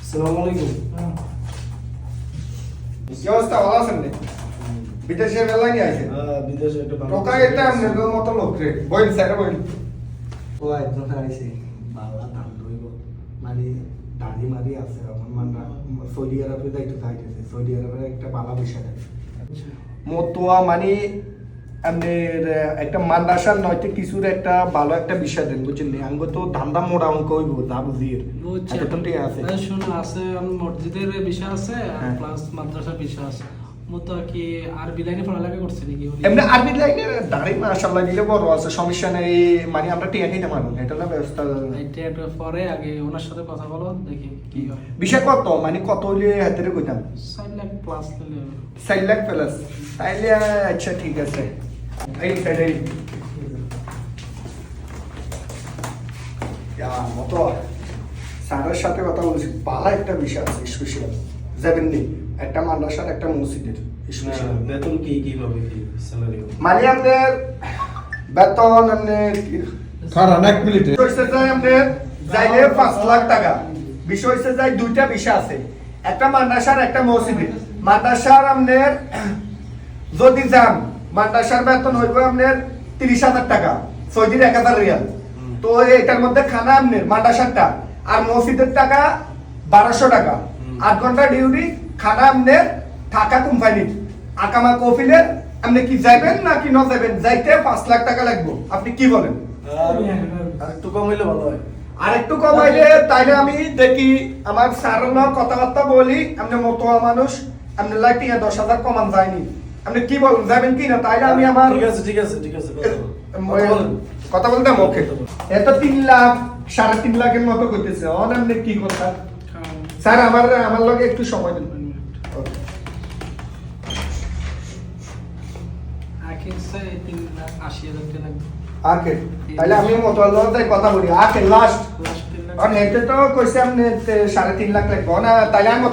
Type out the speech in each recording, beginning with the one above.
আসসালামু আলাইকুম কি অবস্থা? ভালো আছেন বিদেশে বেলা নিয়ে আইছেন? বিদেশে একটা টোকা এটা আপনার মতো লোক রে। বইন স্যার বইন। ও একজন আইছে। বাংলা দাম ধরব মানে দাড়ি মারি আছে আমার মান্না সৌদি আরবে দায়িত্ব থাকতেছে সৌদি আরবের একটা বালা বিষয় আছে। মতোয়া মানে আপনার একটা মাদ্রাসার নয়তো কিছুর একটা ভালো একটা বিষয় দেন বুঝছেন আঙ্গ তো ধান্দা মোড়া অঙ্ক হইব না ঠিক আছে। আছে মসজিদের বিষয় আছে আর হ্যাঁ। প্লাস মাদ্রাসার বিষয় আছে। মতো কি পড়ালেখা করছে নাকি? এমনি আরবি লাইনে দাঁড়ি মাশাআল্লাহ দিলে বড় আছে সমস্যা নেই। মানে আমরা টিয়া পারব এটা ব্যবস্থা। পরে আগে ওনার সাথে কথা বলো দেখি কি হয়। বিষয় কত? মানে কত হইলে কইতাম? লাখ প্লাস লাখ প্লাস তাইলে আচ্ছা ঠিক আছে। এই মতো স্যারের সাথে কথা বলেছি। পালা একটা বিষয় আছে স্পেশাল যাবেন একটা মাদ্রাসার একটা মসজিদের হ্যাঁ, বেতন কি কীভাবে কি স্যালারি মানে আপনার বেতন আপনার খারান এক মিনিটে। হচ্ছে আপনার যাইলে পাঁচ লাখ টাকা। বিষয় হচ্ছে যাই দুইটা বিষয় আছে। একটা মাদ্রাসার একটা মসজিদে মাদ্রাসার আপনার যদি যান মাদ্রাসার বেতন হইব আপনার তিরিশ হাজার টাকা সৌদির এক হাজার রিয়াল। তো এটার মধ্যে খানা আপনার মাদ্রাসারটা আর মসজিদের টাকা বারোশো টাকা। আট ঘণ্টা ডিউটি খানা আপনার থাকা কোম্পানির আকামা কফিলের আপনি কি যাবেন নাকি ন যাবেন যাইতে পাঁচ লাখ টাকা লাগবে। আপনি কি বলেন? আর একটু কম হইলে ভালো হয়। আর একটু কমাইলে তাইলে আমি দেখি আমার স্যার কথাবার্তা বলি। আপনি মতো মানুষ আপনি লাইটি দশ হাজার কমান যায়নি। আপনি কি বলেন যাবেন কি না? তাইলে আমি আমার ঠিক আছে ঠিক আছে ঠিক আছে কথা বলো। এ, কথা বলেন। কথা বলতে ওকে। এত তিন লাখ সাড়ে তিন লাখের মতো করতেছে অন আপনি কি কথা? স্যার আমার আমার লগে একটু সময় দিন। আকে তাহলে আমি কথা বলি। আকে লাস্ট আর এতে তো কইছে আপনি সাড়ে তিন লাখ লাগবে না তাইলে আমি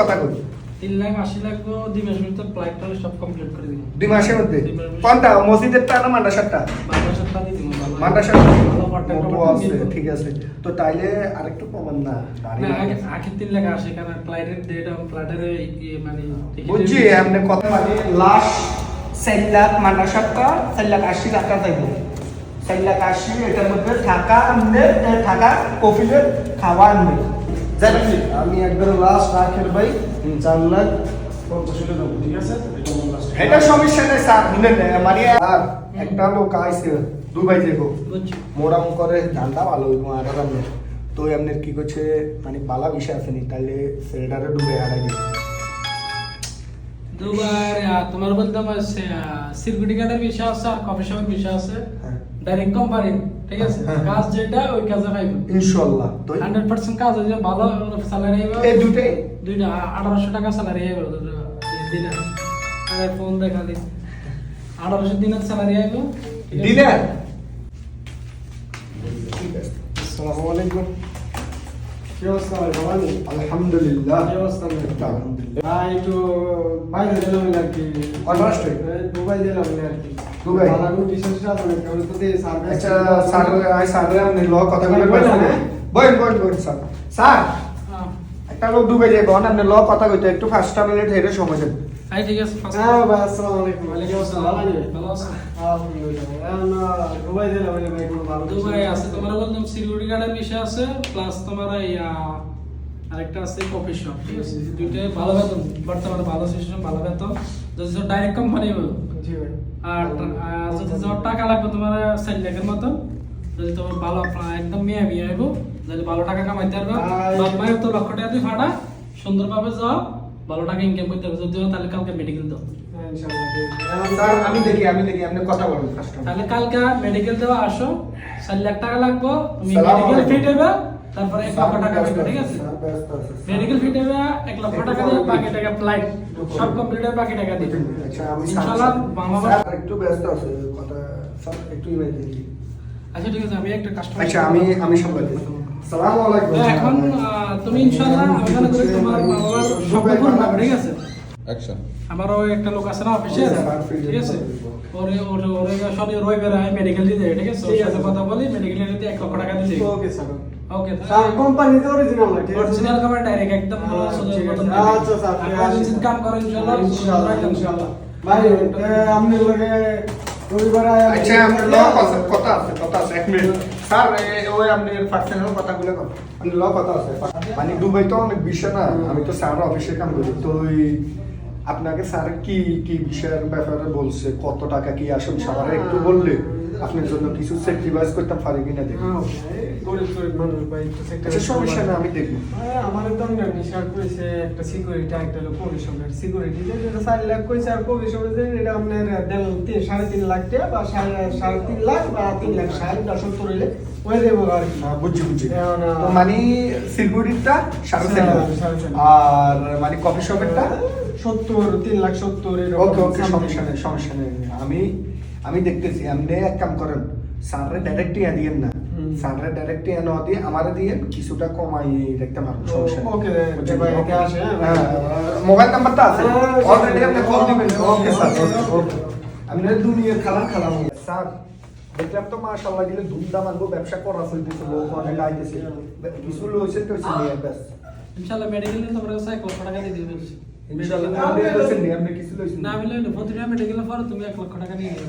কথা কই? তিন লাখ আশি লাগবে দুই মাসের ভিতরে ফ্লাইট টাইলে সব কমপ্লিট করে দিব দুই মাসের মধ্যে দুই মাসের মধ্যে। না মাদ্রাসারটা মাদ্রাসাটা দিয়ে দিব ভালো। ভালো পার্টটা মতো একটা আছে ঠিক আছে তো তাইলে আরেকটু কমান না দাঁড়িয়ে না, না। আগে আগে তিন লাখ আসে কারণ ফ্লাইটের ডেট এবং মানে বুঝছি আপনি কথা মানে লাস্ট চার লাখ মাদ্রাসাটা চার লাখ আশি টাকা যাইব চার লাখ আশি এটার মধ্যে থাকা আনবে থাকা কফিলের খাওয়া আনবে? আমি একবার লাস্ট রাখের ভাই চার লাখ পঞ্চাশ হলে দেবো ঠিক আছে? এটা। এটা সমস্যা নেই স্যার মানে আর একটা লোক আইছে দুবাই বুঝছি। মোরাম করে ধান্দা ভালো হইব আর আপনার তো আপনার কি করছে মানে বালা বিষয় আছে নি তাহলে সেটারে ডুবে হারাই দিবে দুবার তোমার বলতে আমার সিকিউরিটি গার্ডের বিষয় আছে আর কফি শপের বিষয় আছে। হ্যাঁ। ডাইরেক্ট কোম্পানি ঠিক আছে। কাজ যেটা ওই কাজে পাইব ইনশাআল্লাহ। তো হান্ড্রেড পার্সেন্ট কাজ হইলে ভালো স্যালারি হবে এই দুটেই দুইটা আঠারোশো টাকা স্যালারি হবে দিনে আর ফোন দেখা দি আঠারোশো দিনের স্যালারি হবে দিনে আসসালামু আলাইকুম। কি অবস্থা ভাই ভালো আছেন? আলহামদুলিল্লাহ কি অবস্থা? আলহামদুলিল্লাহ ভাই একটু বাইরে দিলাম আর কি এই দুবাই দিলাম আর কি দুবাই? টিশার্ট আছে না কেমন তো দিয়ে সার্ভিস আচ্ছা স্যার আই স্যার আমি কথা বলে বলেন, হ্যাঁ? স্যার স্যার হ্যাঁ একটা লোক ডুবে যাবে অন আপনি ল কথা কইতে একটু পাঁচটা মিনিট হেরে সময় দেন। আই ঠিক আছে হ্যাঁ ভাই আসসালামু আলাইকুম। ওয়ালাইকুম আসসালাম। ভালো আছেন? আলহামদুলিল্লাহ। দুবাই দিলাম ভাই কোনো ভালো দুবাই আছে। তোমার বললাম সিকিউরিটি গার্ডের বিষয় আছে প্লাস তোমার আহ, আরেকটা আছে কফি শপ ঠিক আছে? দুইটাই ভালো বেতন। বর্তমানে ভালো সিস্টেম ভালো বেতন। যদি ডাইরেক্ট কোম্পানি ভাই। আর যদি টাকা লাগবে তোমার লাখের মতন। যদি তোমার ভালো একদম মেয়ে বিয়ে হইব যদি ভালো টাকা কামাইতে পারবে। বাপ মায়ের তো লক্ষ টাকা দিয়ে ফাটা সুন্দরভাবে যাও ভালো টাকা ইনকাম করতে পারবে। যদি তাহলে কালকে মেডিকেল দাও। হ্যাঁ, ইনশাআল্লাহ ঠিক আছে। এখন স্যার আমি দেখি আমি দেখি আপনি কথা বলেন তাহলে কালকে মেডিকেল দেওয়া আসো। চার লাখ টাকা লাগবে তুমি মেডিকেল ফিট হবে তারপরে এক লক্ষ টাকা দিবে ঠিক আছে? স্যার ব্যস্ত আছে মেডিকেল ফিট হবে এক লক্ষ টাকা দিয়ে বাকি টাকা ফ্লাইট সব কমপ্লিট হবে বাকি টাকা দিবে। আচ্ছা আমি ইনশাআল্লাহ মামা একটু ব্যস্ত আছে কথা একটু ইমেল আচ্ছা ঠিক আছে আমি একটা কাস্টমার আচ্ছা আমি আমি সামলাই সালামু আলাইকুম। এখন তুমি ইনশাআল্লাহ আমি মনে তোমার বাবার স্বপ্ন পূরণ ঠিক আছে? অ্যাকশন আমারও একটা লোক আছে না অফিসে ঠিক আছে? ওরে ওরে ওরে শনি রবিবার আমি মেডিকেল দিয়ে দেয় ঠিক আছে? ওর সাথে কথা বলি মেডিকেল দিয়ে এক লক্ষ টাকা দিয়ে ওকে স্যার। ওকে স্যার কোম্পানিতে অরিজিনাল না অরিজিনাল খাবার ডাইরেক্ট একদম আচ্ছা, মতন আছে। আচ্ছা স্যার আপনি কাম করেন ইনশাআল্লাহ। ইনশাআল্লাহ ইনশাআল্লাহ। ভাই আপনি লগে রবিবারে আচ্ছা আমার ল কথা আছে কথা আছে এক মিনিট স্যার ওই আপনি পার্সোনাল কথাগুলো আপনি ল কথা আছে। মানে দুবাই তো অনেক বিষয় না আমি তো স্যার অফিসে কাম করি। তো ওই আপনাকে স্যার কি কি বিষয়ের ব্যাপারে বলছে? কত টাকা কি আসলে? সবার একটু বললে। আপনার জন্য কিছু স্যাক্রিফাইস করতাম পারি কিনা দেখি। হ্যাঁ, গরিব গরিব মানুষ ভাই আচ্ছা সমস্যা না আমি দেখব। আরে, আমাদের তো আমি নিশার কইছে একটা সিকিউরিটি একটা হলো কমিশনের সিকিউরিটি যেটা চার লাখ কইছে আর কমিশনের যে এটা আপনার দেড় তিন সাড়ে তিন লাখ টাকা বা সাড়ে সাড়ে তিন লাখ বা তিন লাখ ষাট বা সত্তর হইলে হয়ে যাব আর কি। হ্যাঁ, বুঝছি বুঝছি। মানে সিকিউরিটিটা সাড়ে তিন লাখ। আর মানে কফি শপেরটা সত্তর তিন লাখ সত্তর ওকে ওকে। সমস্যা নেই সমস্যা নেই। আমি আমি দেখতেছি আপনি এক কাম করেন স্যাররে ডাইরেক্ট ইয়া দিয়েন না। স্যাররে ডাইরেক্ট ইয়া না দিয়ে আমারে দিয়ে কিছুটা কমাই রাখতে পারব সমস্যা ওকে, হ্যাঁ। হ্যাঁ, মোবাইল নাম্বারটা আছে? হ্যাঁ, অলরেডি আপনি কল দিবেন। ওকে স্যার ওকে, আমি না দুনিয়ার খারাপ খারাপ স্যার দেখলাম তো মাশাআল্লাহ দিলে ধুমধাম আনব ব্যবসা করা চলতেছে লোক অনেক আইতেছে। কিছু লইছে তো নিয়ে ব্যাস। ইনশাআল্লাহ মেডিকেলে তোমার কাছে এক লক্ষ টাকা দিয়ে দিবেন আমি লইলে প্রতিটা মেডিকেলে পরে তুমি এক লক্ষ টাকা নিয়ে নেবে